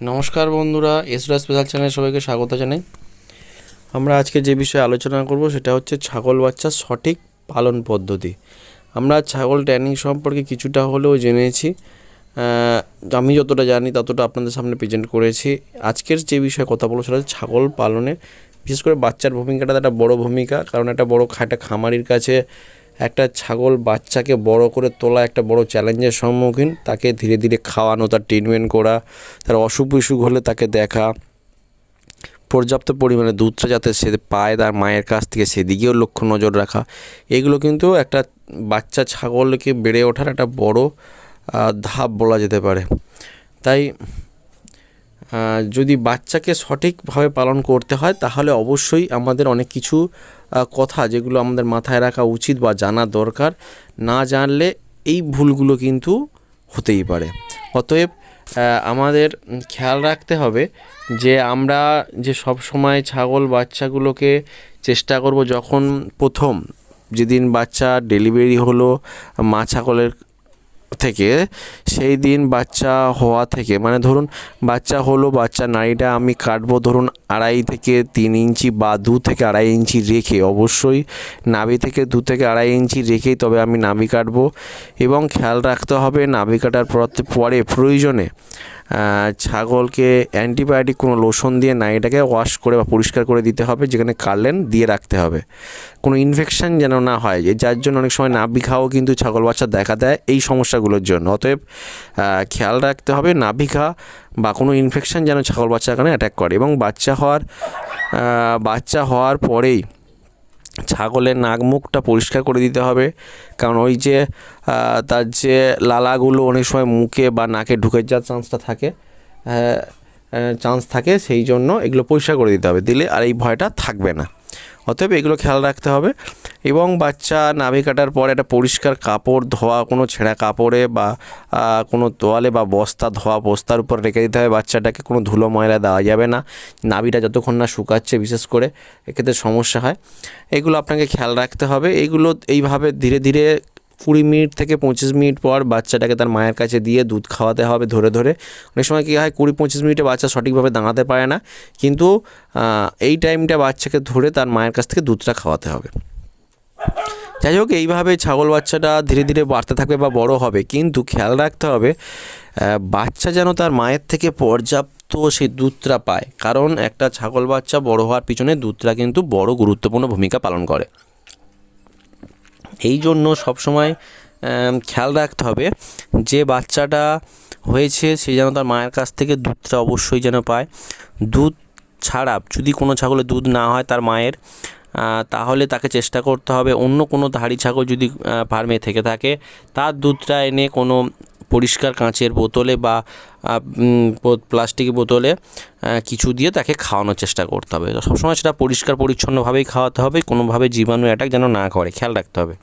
নমস্কার বন্ধুরা, এসরা স্পেশাল চ্যানেলে সবাইকে স্বাগত জানাই। আমরা আজকে যে বিষয়ে আলোচনা করব সেটা হচ্ছে ছাগল বাচ্চার সঠিক পালন পদ্ধতি। আমরা ছাগল ট্যানিং সম্পর্কে কিছুটা হলেও জেনেছি আমি যতটা জানি ততটা আপনাদের সামনে প্রেজেন্ট করেছি। আজকের যে বিষয়ে কথা বলব সেটা ছাগল পালনে বিশেষ করে বাচ্চার ভূমিকাটা একটা বড় ভূমিকা, কারণ একটা বড় একটা খামারির কাছে একটা ছাগল বাচ্চাকে বড় করে তোলা একটা বড় চ্যালেঞ্জের সম্মুখীন, তাকে ধীরে ধীরে খাওয়ানো, তার ট্রিটমেন্ট করা, তার অসুখ বিসুখ হলে তাকে দেখা। পর্যাপ্ত পরিমাণে দুধটা যাতে সে পায় তার মায়ের কাছ থেকে, সেদিকেও লক্ষ্য নজর রাখা। এগুলো কিন্তু একটা বাচ্চা ছাগলকে বেড়ে ওঠার একটা বড় ধাপ বলা যেতে পারে। তাই যদি বাচ্চাকে সঠিকভাবে পালন করতে হয়, তাহলে অবশ্যই আমাদের অনেক কিছু কথা যেগুলো আমাদের মাথায় রাখা উচিত বা জানা দরকার না জানলে এই ভুলগুলো কিন্তু হতেই পারে। অতএব আমাদের খেয়াল রাখতে হবে যে আমরা যে সব সময় ছাগল বাচ্চাগুলোকে চেষ্টা করব যখন প্রথম, যেদিন বাচ্চা ডেলিভারি হলো, মা ছাগলের থেকে সেই দিন বাচ্চা হওয়া থেকে মানে ধরুন বাচ্চা হলো, বাচ্চা নাড়িটা আমি কাটবো ধরুন আড়াই থেকে তিন ইঞ্চি বা দু থেকে আড়াই ইঞ্চি রেখে, অবশ্যই নাভি থেকে দু থেকে আড়াই ইঞ্চি রেখেই তবে আমি নাভি কাটবো এবং খেয়াল রাখতে হবে নাভি কাটার পর- পরে প্রয়োজনে ছাগলকে অ্যান্টিবায়োটিক কোনো লোশন দিয়ে না এটাকে ওয়াশ করে বা পরিষ্কার করে দিতে হবে, যেখানে কাটলেন দিয়ে রাখতে হবে। কোনো ইনফেকশান যেন না হয় যে যার জন্য অনেক সময় নাভি ঘাও কিন্তু ছাগল বাচ্চা দেখা দেয় এই সমস্যাগুলোর জন্য। অতএব খেয়াল রাখতে হবে নাভি ঘা বা কোনো ইনফেকশান যেন ছাগল বাচ্চা এখানে অ্যাটাক করে। এবং বাচ্চা হওয়ার বাচ্চা হওয়ার পরেই ছাগলের নাক মুখটা পরিষ্কার করে দিতে হবে। কারণ ওই যে তার যে লালাগুলো অনেক সময় মুখে বা নাকে ঢুকে যাওয়ার চান্সটা থাকে চান্স থাকে, সেই জন্য এগুলো পরিষ্কার করে দিতে হবে। দিলে আর এই ভয়টা থাকবে না। অতএব এগুলো খেয়াল রাখতে হবে। এবং বাচ্চা নাভি কাটার পর একটা পরিষ্কার কাপড় ধোয়া, কোনো ছেঁড়া কাপড়ে বা কোনো তোয়ালে বা বস্তা ধোয়া বস্তার উপর রেখে দিতে হবে। বাচ্চাটাকে কোনো ধুলো ময়লা দেওয়া যাবে না। নাভিটা যতক্ষণ না শুকাচ্ছে, বিশেষ করে এক্ষেত্রে সমস্যা হয়। এগুলো আপনাকে খেয়াল রাখতে হবে। এইগুলো এইভাবে ধীরে ধীরে কুড়ি মিনিট থেকে পঁচিশ মিনিট পর বাচ্চাটাকে তার মায়ের কাছে দিয়ে দুধ খাওয়াতে হবে ধরে ধরে। অনেক সময় কী হয়, কুড়ি পঁচিশ মিনিটে বাচ্চা সঠিকভাবে দাঁড়াতে পারে না। কিন্তু এই টাইমটা বাচ্চাকে ধরে তার মায়ের কাছ থেকে দুধটা খাওয়াতে হবে। যাই হোক, এইভাবে ছাগল বাচ্চাটা ধীরে ধীরে বাড়তে থাকবে বা বড় হবে। কিন্তু খেয়াল রাখতে হবে বাচ্চা যেন তার মায়ের থেকে পর্যাপ্ত সেই দুধটা পায়। কারণ একটা ছাগল বাচ্চা বড় হওয়ার পিছনে দুধটা কিন্তু বড় গুরুত্বপূর্ণ ভূমিকা পালন করে। এই জন্য সবসময় খেয়াল রাখতে হবে যে বাচ্চাটা হয়েছে সে যেন তার মায়ের কাছ থেকে দুধটা অবশ্যই যেন পায়। দুধ ছাড়া যদি কোনো ছাগলে দুধ না হয় তার মায়ের তাহলে তাকে চেষ্টা করতে হবে। অন্য কোনো ধাড়ি ছাগল যদি ফার্মে থেকে থাকে, তার দুধটা এনে কোনো পরিষ্কার কাঁচের বোতলে বা প্লাস্টিকের প্লাস্টিক বোতলে কিছু দিয়ে তাকে খাওয়ানোর চেষ্টা করতে হবে। সবসময় সেটা পরিষ্কার, পরিচ্ছন্নভাবেই খাওয়াতে হবে, কোনোভাবে জীবাণু অ্যাটাক যেন না করে, খেয়াল রাখতে হবে।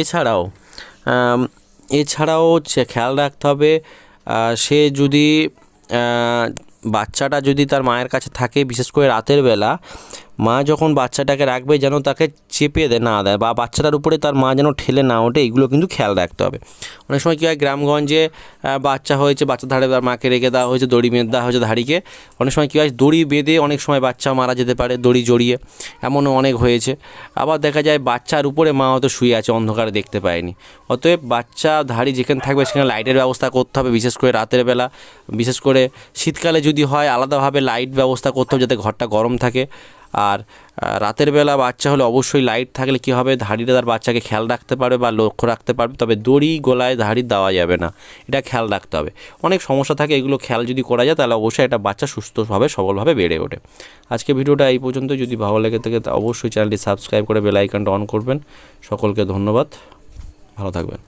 এছাড়াও এছাড়াও খেয়াল রাখতে হবে সে যদি বাচ্চাটা যদি তার মায়ের কাছে থাকে, বিশেষ করে রাতের বেলা, মা যখন বাচ্চাটাকে রাখবে যেন তাকে চেপে দেয় না দেয় বা বাচ্চাটার উপরে তার মা যেন ঠেলে না ওঠে, এগুলো কিন্তু খেয়াল রাখতে হবে। অনেক সময় কী হয়, গ্রামগঞ্জে বাচ্চা হয়েছে বাচ্চা ধারে তার মাকে রেখে দেওয়া হয়েছে, দড়ি বেঁধে দেওয়া হয়েছে ধাড়িকে। অনেক সময় কী হয়, দড়ি বেঁধে অনেক সময় বাচ্চা মারা যেতে পারে, দড়ি জড়িয়ে। এমনও অনেক হয়েছে। আবার দেখা যায়, বাচ্চার উপরে মা হয়তো শুয়ে আছে, অন্ধকারে দেখতে পায়নি। অতএব বাচ্চা ধাড়ি যেখানে থাকবে, সেখানে লাইটের ব্যবস্থা করতে হবে, বিশেষ করে রাতের বেলা। বিশেষ করে শীতকালে যদি হয় আলাদাভাবে লাইট ব্যবস্থা করতে হবে যাতে ঘরটা গরম থাকে। আর রাতের বেলা বাচ্চা হলে অবশ্যই লাইট থাকলে কী হবে? ধাড়িটা তার বাচ্চাকে খেয়াল রাখতে পারবে বা লক্ষ্য রাখতে পারবে, তবে দড়ি গলায় ধাড়ি দেওয়া যাবে না। এটা খেয়াল রাখতে হবে। অনেক সমস্যা থাকে, এগুলো খেয়াল যদি করা যায় তাহলে অবশ্যই একটা বাচ্চা সুস্থভাবে, সবলভাবে বেড়ে ওঠে। আজকে ভিডিওটা এই পর্যন্ত। যদি ভালো লেগে থাকে তা অবশ্যই চ্যানেলটি সাবস্ক্রাইব করে বেল আইকনটা অন করবেন। সকলকে ধন্যবাদ। ভালো থাকবেন।